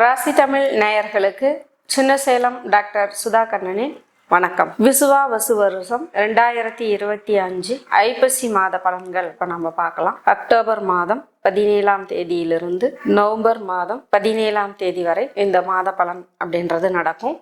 ராசி தமிழ் நேயர்களுக்கு சின்னசேலம் டாக்டர் சுதா கண்ணனின் வணக்கம். விசுவா வசு வருஷம் ரெண்டாயிரத்தி இருபத்தி அஞ்சு ஐப்பசி மாத பலன்கள் இப்போ நம்ம பார்க்கலாம். அக்டோபர் மாதம் பதினேழாம் தேதியிலிருந்து நவம்பர் மாதம் பதினேழாம் தேதி வரை இந்த மாத பலன் அப்படின்றது நடக்கும்.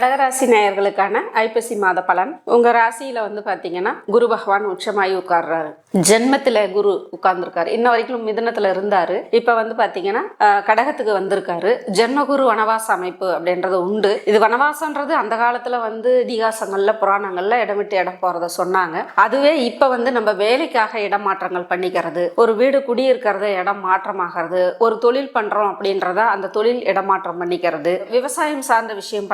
கடகராசி நேயர்களுக்கான ஐப்பசி மாத பலன். உங்க ராசியில வந்து பாத்தீங்கன்னா குரு பகவான் உச்சமாயி உட்கார்றாரு. ஜென்மத்துல குரு உட்கார்ந்துருக்காரு. இன்ன வரைக்கும் மிதனத்துல இருந்தாரு. இப்ப வந்து பாத்தீங்கன்னா கடகத்துக்கு வந்திருக்காரு. ஜென்மகுரு வனவாச அமைப்பு அப்படின்றது உண்டு. இது வனவாசன்றது அந்த காலத்துல வந்து இதிகாசங்கள்ல புராணங்கள்ல இடம் விட்டு இடம் போறத சொன்னாங்க. அதுவே இப்ப வந்து நம்ம வேலைக்காக இடமாற்றங்கள் பண்ணிக்கிறது ஒரு வீடு குடியிருக்கிறத இடம் மாற்றமாகிறது ஒரு தொழில் பண்றோம் அப்படின்றத அந்த தொழில் இடமாற்றம் பண்ணிக்கிறது. விவசாயம் சார்ந்த விஷயம்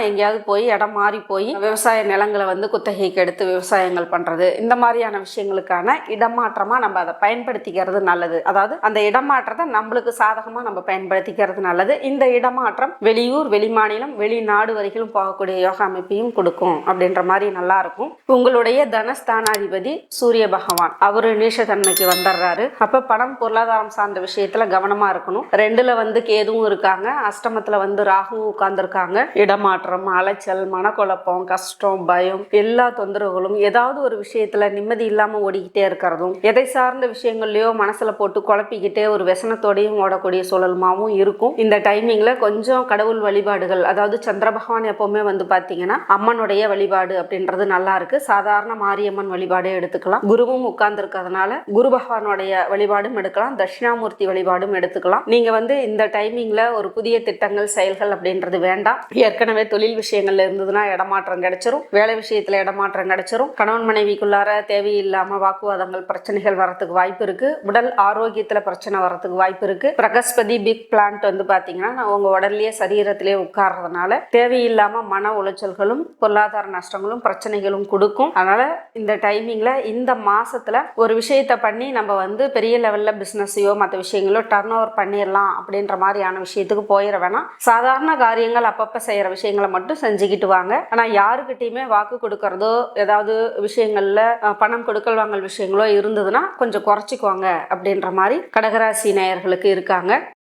பண்றீங்கன்னா எங்கேயாவது போய் இடம் மாறி போய் விவசாய நிலங்களை வந்து குத்தகைக்கு எடுத்து விவசாயங்கள் பண்ணுறது இந்த மாதிரியான விஷயங்களுக்கான இடமாற்றமாக நம்ம அதை பயன்படுத்திக்கிறது நல்லது. அதாவது அந்த இடமாற்றத்தை நம்மளுக்கு சாதகமாக நம்ம பயன்படுத்திக்கிறது நல்லது. இந்த இடமாற்றம் வெளியூர் வெளிமாநிலம் வெளிநாடு வரைக்கும் போகக்கூடிய யோகா அமைப்பையும் கொடுக்கும் அப்படின்ற மாதிரி நல்லா இருக்கும். உங்களுடைய தனஸ்தானாதிபதி சூரிய பகவான். அவரு நீஷத்தன்மைக்கு வந்துடுறாரு. அப்ப பணம் பொருளாதாரம் சார்ந்த விஷயத்துல கவனமா இருக்கணும். ரெண்டுல வந்து கேதுவும் இருக்காங்க. அஷ்டமத்துல வந்து ராகுவும் உட்கார்ந்துருக்காங்க. இடமாற்றம் அலைச்சல் மனக்குழப்பம் கஷ்டம் பயம் எல்லா தொந்தரவுகளும் ஏதாவது ஒரு விஷயத்துல நிம்மதி இல்லாம ஓடிக்கிட்டே இருக்கிறதும் எதை சார்ந்த விஷயங்கள்லயோ மனசுல போட்டு குழப்பிக்கிட்டே ஒரு व्यசனத்தோடையும் ஓடக்கூடிய சூழலுமாவும் இருக்கும். இந்த டைமிங்ல கொஞ்சம் கடவுள் வழிபாடுகள் அதாவது சந்திர பகவான் எப்பவுமே வந்து பாத்தீங்கன்னா அம்மனுடைய வழிபாடு அப்படின்றது நல்லா இருக்கு. சாதாரண மாரியம்மன் வழிபாடே எடுத்துக்கலாம். குருவும் உட்கார்ந்து இருக்கிறதுனால குரு பகவானுடைய வழிபாடும் எடுக்கலாம் தட்சிணாமூர்த்தி வழிபாடும் எடுத்துக்கலாம். நீங்க வந்து இந்த டைமிங்ல ஒரு புதிய திட்டங்கள் செயல்கள் அப்படின்றது வேண்டாம். ஏற்கனவே தொழில் விஷயங்கள்ல இருந்ததுன்னா இடமாற்றம் கிடைச்சிரும். வேலை விஷயத்துல இடமாற்றம் கிடைச்சிரும். கணவன் மனைவிக்குள்ளார தேவையில்லாம வாக்குவாதங்கள் பிரச்சனைகள் வரத்துக்கு வாய்ப்பு இருக்கு. உடல் ஆரோக்கியத்துல பிரச்சனை வரத்துக்கு வாய்ப்பு இருக்கு. பிரகஸ்பதி பிக் பிளான்ட் வந்து பாத்தீங்கன்னா உங்க உடல்லயே சரீரத்திலே உட்கார்றதுனால தேவையில்லாம மன உளைச்சல்களும் பொருளாதார நஷ்டங்களும் பிரச்சனைகளும் கொடுக்கும். அதனால இந்த டைமிங்ல இந்த மாசத்துல ஒரு விஷயத்த பண்ணி நம்ம வந்து பெரிய லெவல்ல பிசினஸையோ மற்ற விஷயங்களோ டர்ன் ஓவர் பண்ணிடலாம் அப்படின்ற மாதிரியான விஷயத்துக்கு போயிட வேணாம். சாதாரண காரியங்கள் அப்பப்ப செய்யற விஷயங்களை மட்டும் செஞ்சுக்கிட்டு வாங்க ஆனால் யாருக்கிட்டையுமே வாக்கு கொடுக்கறதோ ஏதாவது விஷயங்களில் பணம் கொடுக்கல் வாங்கல் விஷயங்களோ இருந்ததுன்னா கொஞ்சம் குறைச்சிக்குவாங்க அப்படின்ற மாதிரி கடகராசி நேயர்களுக்கு இருக்காங்க.